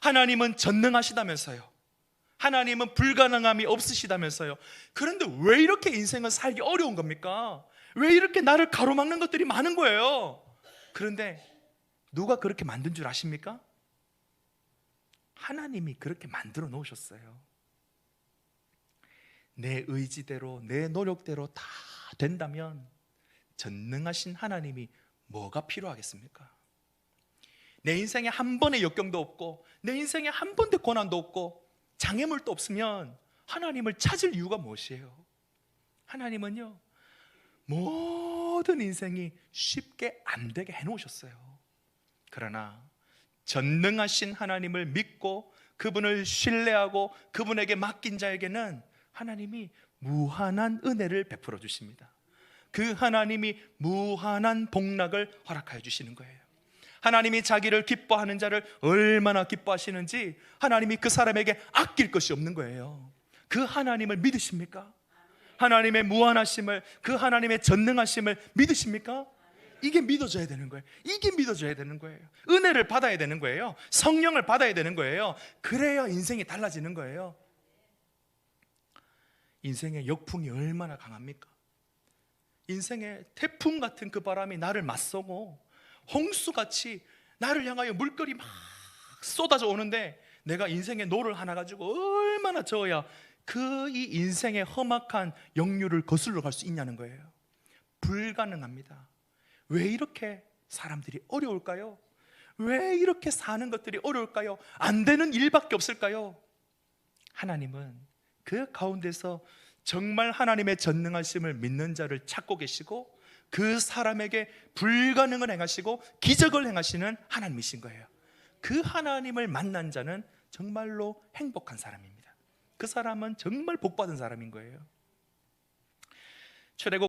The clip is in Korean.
하나님은 전능하시다면서요. 하나님은 불가능함이 없으시다면서요. 그런데 왜 이렇게 인생은 살기 어려운 겁니까? 왜 이렇게 나를 가로막는 것들이 많은 거예요? 그런데 누가 그렇게 만든 줄 아십니까? 하나님이 그렇게 만들어 놓으셨어요. 내 의지대로, 내 노력대로 다 된다면 전능하신 하나님이 뭐가 필요하겠습니까? 내 인생에 한 번의 역경도 없고, 내 인생에 한 번의 고난도 없고, 장애물도 없으면 하나님을 찾을 이유가 무엇이에요? 하나님은요, 모든 인생이 쉽게 안 되게 해놓으셨어요. 그러나 전능하신 하나님을 믿고 그분을 신뢰하고 그분에게 맡긴 자에게는 하나님이 무한한 은혜를 베풀어 주십니다. 그 하나님이 무한한 복락을 허락하여 주시는 거예요. 하나님이 자기를 기뻐하는 자를 얼마나 기뻐하시는지 하나님이 그 사람에게 아낄 것이 없는 거예요. 그 하나님을 믿으십니까? 하나님의 무한하심을 그 하나님의 전능하심을 믿으십니까? 이게 믿어져야 되는 거예요. 이게 믿어져야 되는 거예요. 은혜를 받아야 되는 거예요. 성령을 받아야 되는 거예요. 그래야 인생이 달라지는 거예요. 인생의 역풍이 얼마나 강합니까? 인생의 태풍 같은 그 바람이 나를 맞서고 홍수같이 나를 향하여 물결이 막 쏟아져 오는데 내가 인생의 노를 하나 가지고 얼마나 저어야 그 이 인생의 험악한 역류를 거슬러 갈 수 있냐는 거예요. 불가능합니다. 왜 이렇게 사람들이 어려울까요? 왜 이렇게 사는 것들이 어려울까요? 안 되는 일밖에 없을까요? 하나님은 그 가운데서 정말 하나님의 전능하심을 믿는 자를 찾고 계시고 그 사람에게 불가능을 행하시고 기적을 행하시는 하나님이신 거예요. 그 하나님을 만난 자는 정말로 행복한 사람입니다. 그 사람은 정말 복받은 사람인 거예요. 출애굽